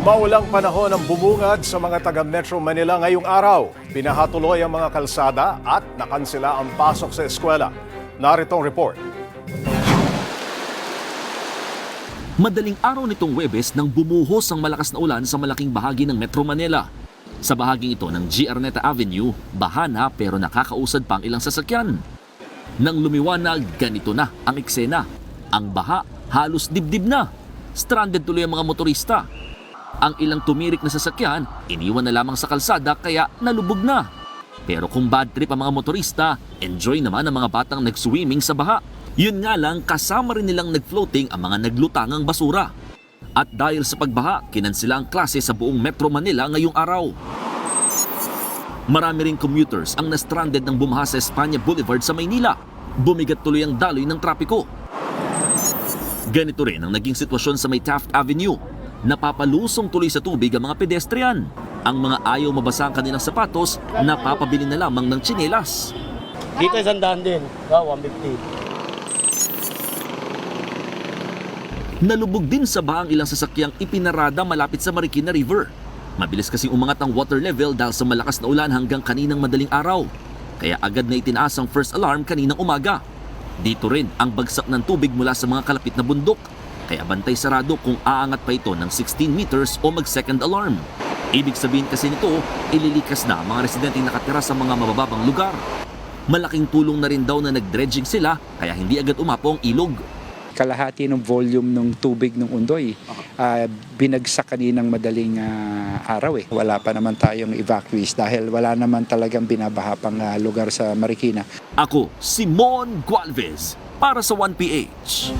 Maulang panahon ang bumungad sa mga taga Metro Manila ngayong araw. Pinahatuloy ang mga kalsada at nakansela ang pasok sa eskwela. Narito ang report. Madaling araw nitong Webes nang bumuhos ang malakas na ulan sa malaking bahagi ng Metro Manila. Sa bahaging ito ng G. Arneta Avenue, baha na pero nakakausad pa ang ilang sasakyan. Nang lumiwanag, ganito na ang eksena. Ang baha, halos dibdib na. Stranded tuloy ang mga motorista. Ang ilang tumirik na sasakyan, iniwan na lamang sa kalsada kaya nalubog na. Pero kung bad trip ang mga motorista, enjoy naman ang mga batang nag-swimming sa baha. Yun nga lang, kasama rin nilang nag-floating ang mga naglutangang basura. At dahil sa pagbaha, kinansila ang klase sa buong Metro Manila ngayong araw. Marami ring commuters ang na-stranded ng bumaha sa Espanya Boulevard sa Maynila. Bumigat tuloy ang daloy ng trapiko. Ganito rin ang naging sitwasyon sa may Taft Avenue. Napapalusong tuloy sa tubig ang mga pedestrian. Ang mga ayaw mabasa ang kanilang sapatos, napapabili na lamang ng tsinelas. Dito isang daan din. Ah, 150. Nalubog din sa baha ang ilang sasakyang ipinarada malapit sa Marikina River. Mabilis kasing umangat ang water level dahil sa malakas na ulan hanggang kaninang madaling araw. Kaya agad na itinaas ang first alarm kaninang umaga. Dito rin ang bagsak ng tubig mula sa mga kalapit na bundok. Kaya bantay sarado kung aangat pa ito ng 16 meters o mag-second alarm. Ibig sabihin kasi nito, ililikas na mga residenteng nakatira sa mga mabababang lugar. Malaking tulong na rin daw na nag-dredging sila kaya hindi agad umapo ang ilog. kalahati ng volume ng tubig ng Undoy ah, binagsak kaninang madaling ah, araw eh. Wala pa naman tayong evacuees dahil wala naman talagang binabaha pang ah, lugar sa Marikina. Ako, Simon Gualvez, para sa 1PH.